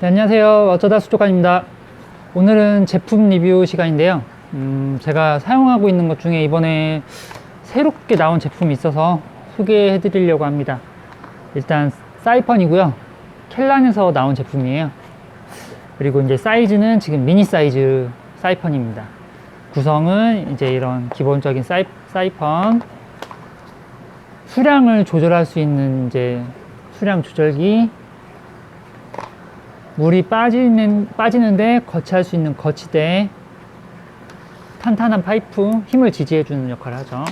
네, 안녕하세요. 어쩌다 수족관입니다. 오늘은 제품 리뷰 시간인데요. 음, 제가 사용하고 있는 것 중에 이번에 새롭게 나온 제품이 있어서 소개해 드리려고 합니다. 일단 사이펀이고요. 켈란에서 나온 제품이에요. 그리고 이제 사이즈는 지금 미니 사이즈 사이펀입니다. 구성은 이제 이런 기본적인 사이, 사이펀, 수량을 조절할 수 있는 이제 수량 조절기, 물이 빠지는, 빠지는데 거치할 수 있는 거치대, 탄탄한 파이프, 힘을 지지해 주는 역할을 하죠.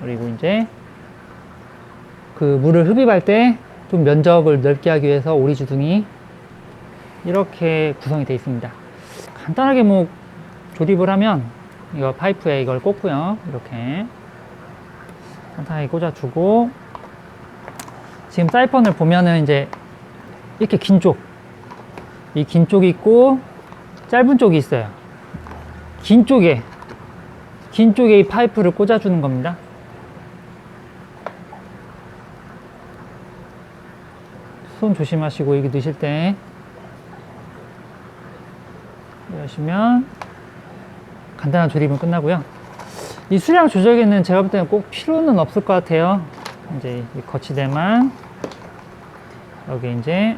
그리고 이제 그 물을 흡입할 때 좀 면적을 넓게 하기 위해서 오리 주둥이 이렇게 구성이 되어 있습니다. 간단하게 뭐 조립을 하면 이거 파이프에 이걸 꽂고요. 이렇게 간단하게 꽂아주고 지금 사이펀을 보면은 이제 이렇게 긴 쪽, 이 긴 쪽이 있고 짧은 쪽이 있어요. 긴 쪽에 긴 쪽에 이 파이프를 꽂아주는 겁니다. 손 조심하시고 여기 넣으실 때 이러시면 간단한 조립은 끝나고요. 이 수량 조절기는 제가 볼 때는 꼭 필요는 없을 것 같아요. 이제 이 거치대만 여기 이제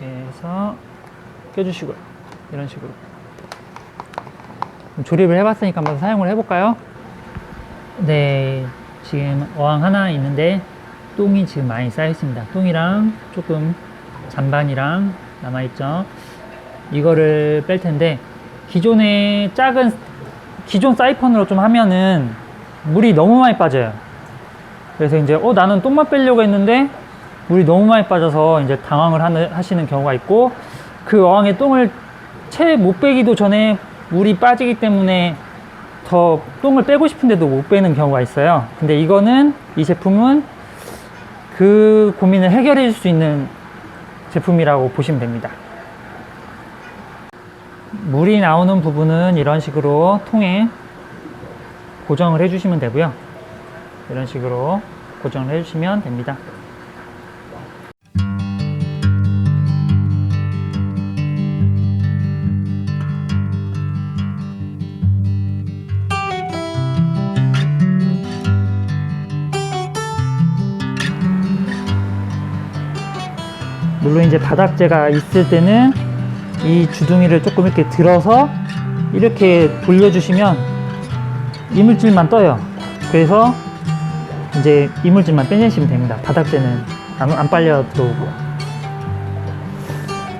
이렇게 해서 껴주시고요. 이런 식으로. 조립을 해봤으니까 한번 사용을 해볼까요? 네, 지금 어항 하나 있는데 똥이 지금 많이 쌓여 있습니다. 똥이랑 조금 잔반이랑 남아있죠. 이거를 뺄 텐데 기존의 작은 기존 사이펀으로 좀 하면은 물이 너무 많이 빠져요. 그래서 이제 어 나는 똥만 빼려고 했는데 물이 너무 많이 빠져서 이제 당황을 하시는 경우가 있고 그 어항에 똥을 채 못 빼기도 전에 물이 빠지기 때문에 더 똥을 빼고 싶은데도 못 빼는 경우가 있어요. 근데 이거는 이 제품은 그 고민을 해결해 줄 수 있는 제품이라고 보시면 됩니다. 물이 나오는 부분은 이런 식으로 통에 고정을 해주시면 되고요. 이런 식으로 고정을 해주시면 됩니다. 물론 이제 바닥재가 있을 때는 이 주둥이를 조금 이렇게 들어서 이렇게 돌려주시면 이물질만 떠요. 그래서 이제 이물질만 빼내시면 됩니다. 바닥재는 안, 안 빨려 들어오고요.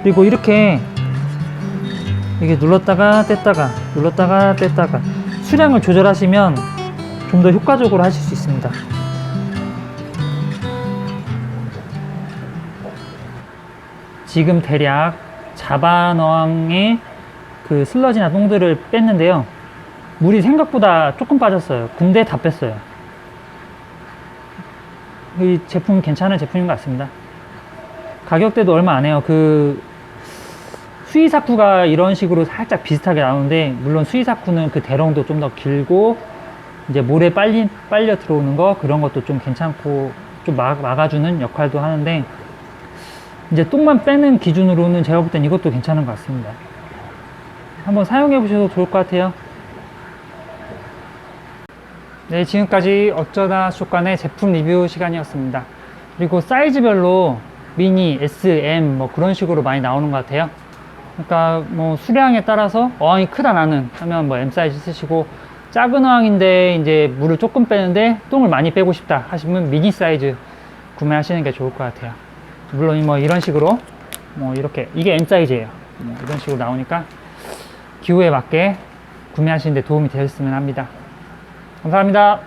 그리고 이렇게 이게 눌렀다가 뗐다가 눌렀다가 뗐다가 수량을 조절하시면 좀 더 효과적으로 하실 수 있습니다. 지금 대략 자반어항의 그 슬러지나 똥들을 뺐는데요. 물이 생각보다 조금 빠졌어요. 근데 다 뺐어요. 이 제품 괜찮은 제품인 것 같습니다. 가격대도 얼마 안 해요. 그 수이사쿠가 이런 식으로 살짝 비슷하게 나오는데 물론 수이사쿠는 그 대롱도 좀 더 길고 이제 물에 빨리 빨려 들어오는 거 그런 것도 좀 괜찮고 좀 막, 막아주는 역할도 하는데 이제 똥만 빼는 기준으로는 제가 볼 땐 이것도 괜찮은 것 같습니다. 한번 사용해 보셔도 좋을 것 같아요. 네, 지금까지 어쩌다 쇼간의 제품 리뷰 시간이었습니다. 그리고 사이즈별로 미니, S, M 뭐 그런 식으로 많이 나오는 것 같아요. 그러니까 뭐 수량에 따라서 어항이 크다 나는 하면 뭐 M 사이즈 쓰시고 작은 어항인데 이제 물을 조금 빼는데 똥을 많이 빼고 싶다 하시면 미니 사이즈 구매하시는 게 좋을 것 같아요. 물론 뭐 이런 식으로 뭐 이렇게 이게 M 사이즈예요. 뭐 이런 식으로 나오니까 기호에 맞게 구매하시는데 도움이 되셨으면 합니다. 감사합니다.